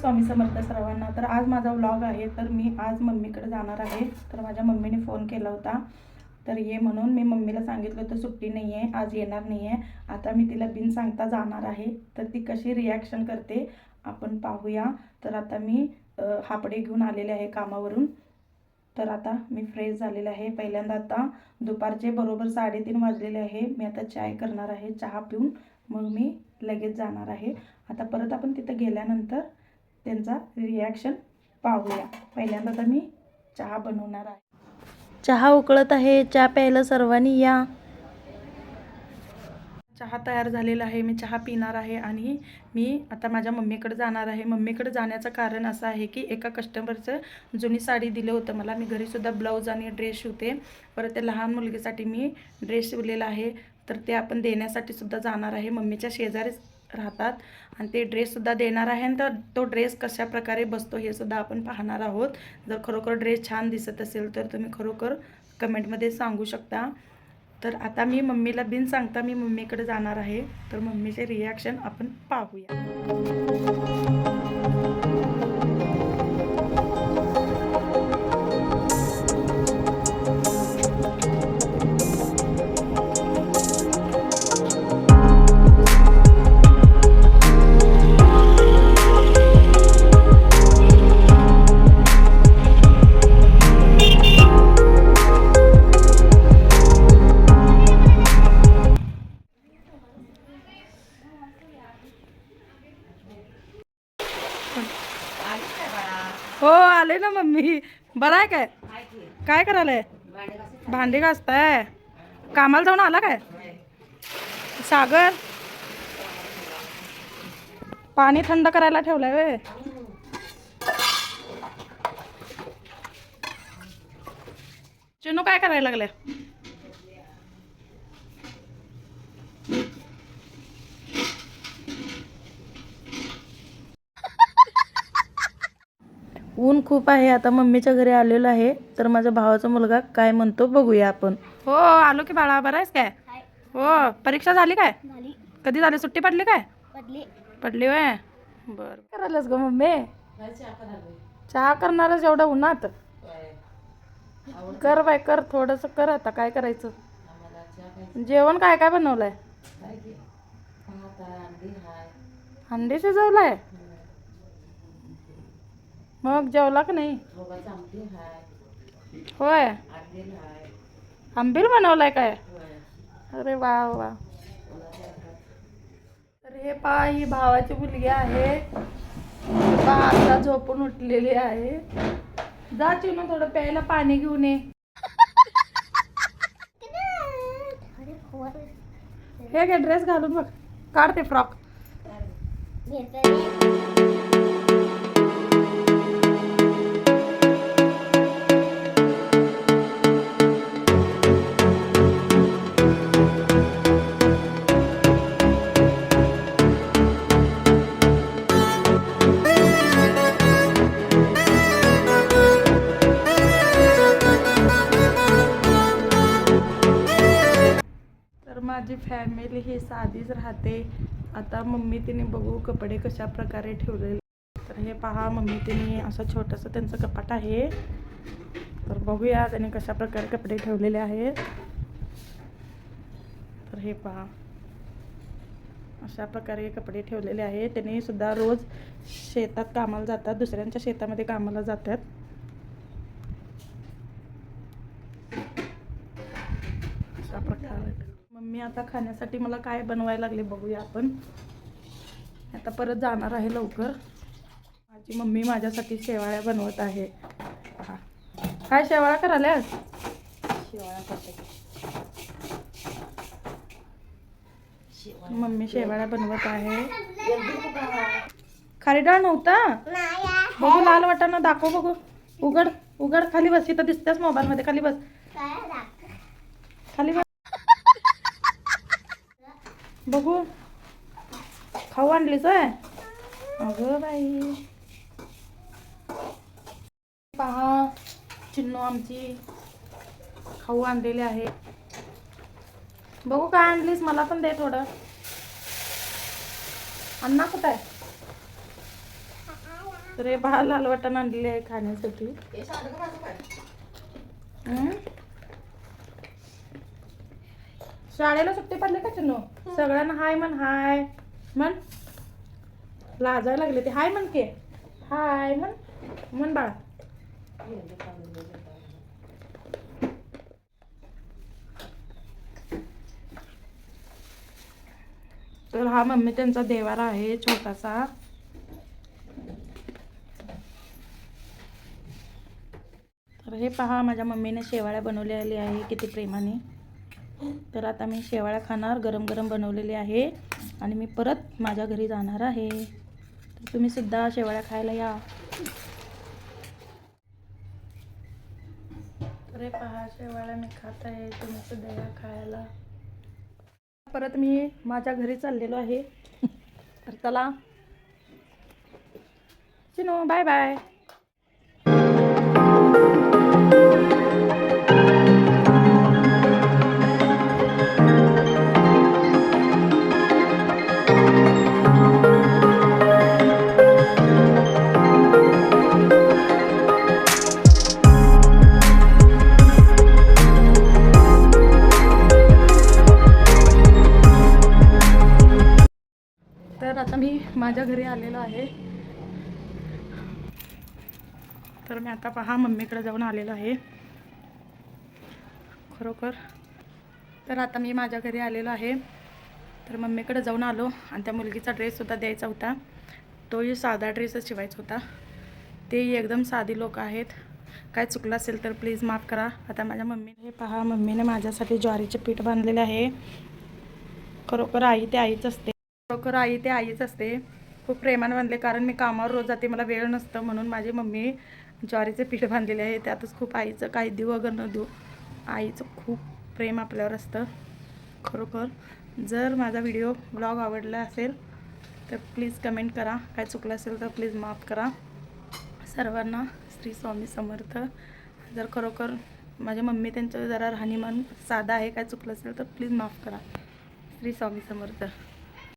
स्वामी समर्थ सर्वांना. तर आज माझा व्लॉग आहे तर मी आज मम्मीकडे जाणार आहे. तर माझ्या मम्मीने फोन केला होता. तर ये म्हणून मी मम्मीला सांगितलं होतं सुट्टी नाही आहे आज येणार नाही आहे आता मी तिला बिन सांगता जाणार आहे. तर ती कशी रिॲक्शन करते आपण पाहूया. तर आता मी हापडे घेऊन आलेले आहे कामावरून. तर आता मी फ्रेश झालेले आहे. पहिल्यांदा आता दुपारचे बरोबर साडेतीन वाजलेले आहे. मी आता चाय करणार आहे चहा पिऊन. मग मी लगेच जाणार आहे. आता परत आपण तिथं गेल्यानंतर त्यांचा रिॲक्शन पाहूया. पहिल्यांदा तर मी चहा बनवणार आहे. चहा उकळत आहे चहा प्यायला सर्वांनी या. चहा तयार झालेला आहे मी चहा पिणार आहे आणि मी आता माझ्या मम्मीकडे जाणार आहे. मम्मीकडे जाण्याचं कारण असं आहे की एका कस्टमरचं जुनी साडी दिलं होतं मला. मी घरीसुद्धा ब्लाऊज आणि ड्रेस शिवते. परत त्या लहान मुलगीसाठी मी ड्रेस शिवलेला आहे. तर ते आपण देण्यासाठी सुद्धा जाणार आहे. मम्मीच्या शेजारीच राहतात. आणि ते ड्रेससुद्धा देणार आहे आणि तर तो ड्रेस कशा प्रकारे बसतो हे सुद्धा आपण पाहणार आहोत. जर खरोखर ड्रेस छान दिसत असेल तर तुम्ही खरोखर कमेंटमध्ये सांगू शकता. तर आता मी मम्मीला बिन सांगता मी मम्मीकडे जाणार आहे. तर मम्मीचे रिॲक्शन आपण पाहूया. आले ना मम्मी. बरं आहे काय? काय करायलंय? भांडी घासताय. कामाला जाऊन आला काय? सागर? पाणी थंड करायला ठेवलंय वे चिनू काय करायला लागले खूप आहे. आता मम्मीच्या घरी आलेलो आहे. तर माझ्या भावाचा मुलगा काय म्हणतो बघूया आपण. हो आलो की बाळा बरं आहेस काय? हो परीक्षा झाली काय? झाली. कधी झाली? सुट्टी पडली काय? पडली. वय बर. करायलास ग मम्मी? चहा करणारच एवढं उन्हात. कर बाय कर. थोडस कर आता. काय करायचं? जेवण काय काय बनवलंय? अंडी शिजवलाय? मग जेवला का नाही? होय. आंबील बनवलाय काय? अरे वा वा. तर हे पहा ही भावाची मुलगी आहे. पहा आता झोपून उठलेली आहे. जा चिनू थोडं प्यायला पाणी घेऊन ये. हे घे ड्रेस घालून बघ. काढते फ्रॉक. फॅमिली ही साधीच राहते. आता मम्मी तिने बघू कपडे कशा प्रकारे ठेवलेले. तर हे पहा मम्मी तिने असं छोटंसं त्यांचं कपाट आहे. तर बघूया त्याने कशा प्रकारे कपडे ठेवलेले आहेत तर हे पहा. अशा प्रकारे कपडे ठेवलेले आहेत त्यांनी सुद्धा रोज शेतात कामाला जातात दुसऱ्यांच्या शेतामध्ये कामाला जातात अशा प्रकारे मम्मी आता खाण्यासाठी मला काय बनवायला लागले बघूया आपण. आता परत जाणार आहे लवकर. माझी मम्मी माझ्यासाठी शेवाळ्या बनवत आहे. पहा. काय शेवाळ्या करायल्यास? मम्मी शेवाळ्या बनवत आहे. खारी डाळ नव्हता? बघू लाल वाटाणा दाखव बघू. उघड उघड. खाली बस इथं दिसतेस मोबाईल मध्ये खाली बस. खाली बस. बघू. खाऊ आणलीच आहे अगं बाई. पहा चिन्नू आमची खाऊ आणलेली आहे. बघू काय आणलीस मला पण दे थोडं. अण्णा कुठं आहे? हे पहा लाल वाटण आणलेले आहे खाण्यासाठी? शाळेला सुट्टी पडले का चिन्नू? सगळ्यांना हाय म्हण हाय म्हण. लाजायला लागले ते. हाय म्हण के. हाय म्हण. म्हण बाळा. तर हा मम्मी त्यांचा देवारा आहे छोटासा. तर हे पहा माझ्या मम्मीने शेवाळ्या बनवलेली आहे किती प्रेमाने. तर आता मी शेवाळ्या खाणार गरम गरम बनवलेली आहे. आणि मी परत माझ्या घरी जाणार आहे. तर तुम्ही सुद्धा शेवाळ्या खायला या. तर हे पहा शेवाळ्या मी खात आहे. तुम्ही सुद्धा या खायला. परत मी माझ्या घरी चाललेलो आहे. तर चला. चिनो बाय बाय माझ्या घरी आलेलो आहे. तर मी आता पहा मम्मीकडे जाऊन आलेलो आहे. खरोखर. तर आता मी माझ्या घरी आलेलो आहे. तर मम्मीकडे जाऊन आलो आणि त्या मुलगीचा ड्रेससुद्धा द्यायचा होता. तोही साधा ड्रेसच शिवायचा होता. तेही एकदम साधी लोक आहेत. काय चुकलं असेल तर प्लीज माफ करा. आता माझ्या मम्मीने हे पहा मम्मीने माझ्यासाठी ज्वारीचे पीठ बांधलेले आहे. खरोखर आई ते आईच असते. खरोखर आई ते आईच असते. खूप प्रेमाने बांधले कारण मी कामावर रोज जाते मला वेळ नसतं. म्हणून माझी मम्मी ज्वारीचे पीठ बांधलेले आहे. त्यातच खूप आईचं काही देऊ अगर न देऊ. आईचं खूप प्रेम आपल्यावर असतं. खरोखर जर माझा व्हिडिओ ब्लॉग आवडला असेल तर प्लीज कमेंट करा. काय चुकलं असेल तर प्लीज माफ करा. सर्वांना श्री स्वामी समर्थ. जर खरोखर माझ्या मम्मी त्यांचं जरा राहणीमान साधा आहे काय चुकलं असेल तर प्लीज माफ करा. श्री स्वामी समर्थ.